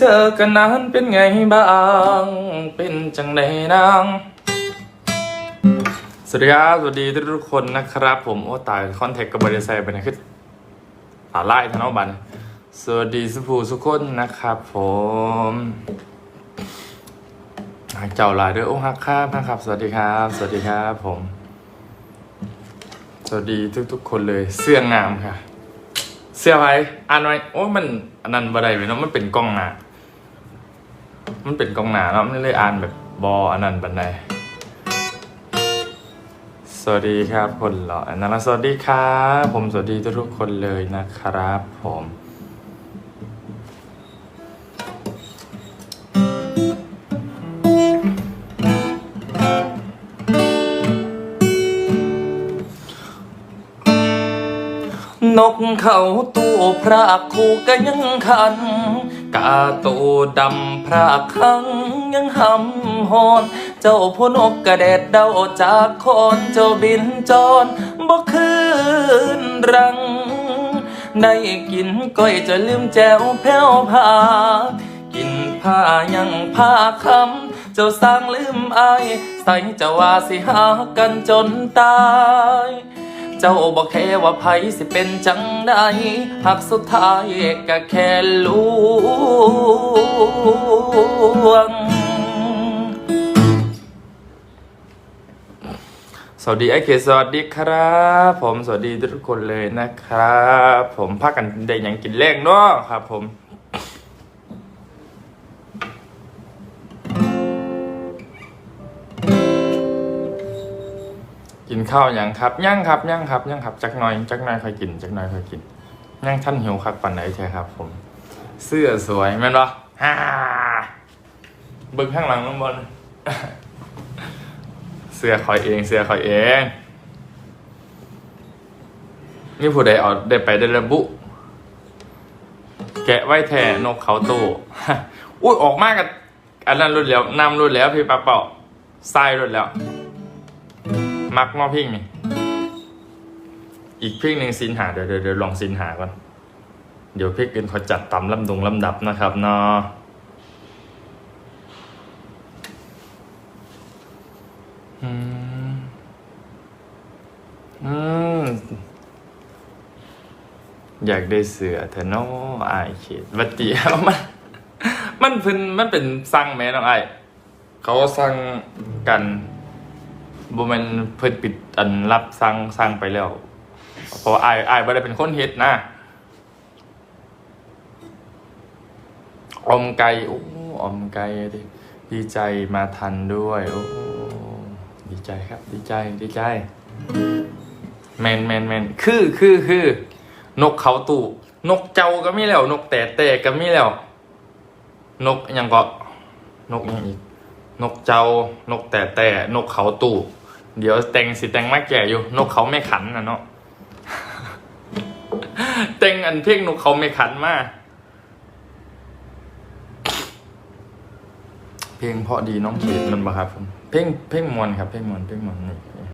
เจอกันนานเป็นไงบ้าง เป็นจังไดนาง สวัสดีครับสวัสดีทุกคนนะครับ ผมโอ้ตายคอนแทคกับบริษัทไปนะคือตาไล่ทนอบันสวัสดีสุภูสุกคนนะครับผมเจ้าลายเด้อโอ้ฮักครับนะครับ สวัสดีครับ สวัสดีครับผม สวัสดีทุกๆคนเลยเสื้องามค่ะ สียไปอ่านไว้โอ้มันอันนั้นบ่ได้เว้ยเนาะมันเป็นกล้องหน้ามันเป็นกล้องหน้าเนาะมันเลยอ่านแบบบออันนั้นบันไดสวัสดีครับคนหล่ออันนั้นนะสวัสดีครับผมสวัสดีทุกๆคนเลยนะครับ ผม นกเขาตู้พระคู่ก็ยังคัน กาตูดำพระคังยังหำหอน เจ้าผู้นกกระเด็ดเดาจากคอนเจ้าบินจรบ่คืนรัง ได้กินก้อยจะลืมแจวแพ้วพากินผ้ายังผ้าคำเจ้าสร้างลืมอาย ใส่เจ้าว่าสิหากันจนตาย เจ้าบอกแค่ว่าไผสิเป็นจังใดหักสุดท้ายก็แค่ลวง สวัสดีไอเคสวัสดีครับ ผมสวัสดีทุกคนเลยนะครับ ผมพักกันได้ยังกินแรงเนาะครับผม กินข้าวยังครับย่างครับย่างครับย่างครับจักหน่อยจักหน่อยค่อยกินจักหน่อยค่อยกินย่างท่านหิวครับปันไหนใช่ครับ ผม เสื้อสวยแม่นปะฮ่าบิ้งข้างหลังน้องบอลเสื้อคอยเอง เสื้อคอยเอง นี่ผู้ใดเอาได้ไปได้ระบุ แกะไว้แทนนกเขาตู้อุ้ยออกมากกับอันนั้นรุดแล้วนำรุดแล้วพี่ปะเป่าทรายรุดแล้ว มักเนอพิงนี่ อีกพิงหนึ่งสินหาเดี๋ยวเดี๋ยวลองสินหาก่อน เดี๋ยวพิกอื่นเขาจัดตำลำดงลำดับนะครับเนาะอืมอืมอยากได้เสือเธอเนาะอเขตวัดเดียวมัน มันเพิ่นมันเป็นสั่งแม่น้องไอเขาสั่งกัน บ่แม่นเพิ่นปิดอันรับสั่งสั่งไปแล้ว เพราะว่าอายอายบ่ได้เป็นคนเฮ็ดนะอมไก่โอ้อมไก่ดิดีใจมาทันด้วยโอ้ดีใจครับ ดีใจดีใจแมนแมนแมนคือคือคือนกเขาตู่นกเจ้าก็มีแล้ว นกแต่แต่ก็มีแล้ว นกยังก็นกยังอีก นกเจ้านกแต่แต่นกเขาตู่ เดี๋ยวแต่งสิแต่งมาแก่อยู่ นกเขาไม่ขันนะเนาะแต่งอันเพ่งนกเขาไม่ขันมาเพลงเพราะดีน้องเขตมันบ่ครับผมเพลงเพลงมวนครับ เพลงมวนเพลงมวนนี่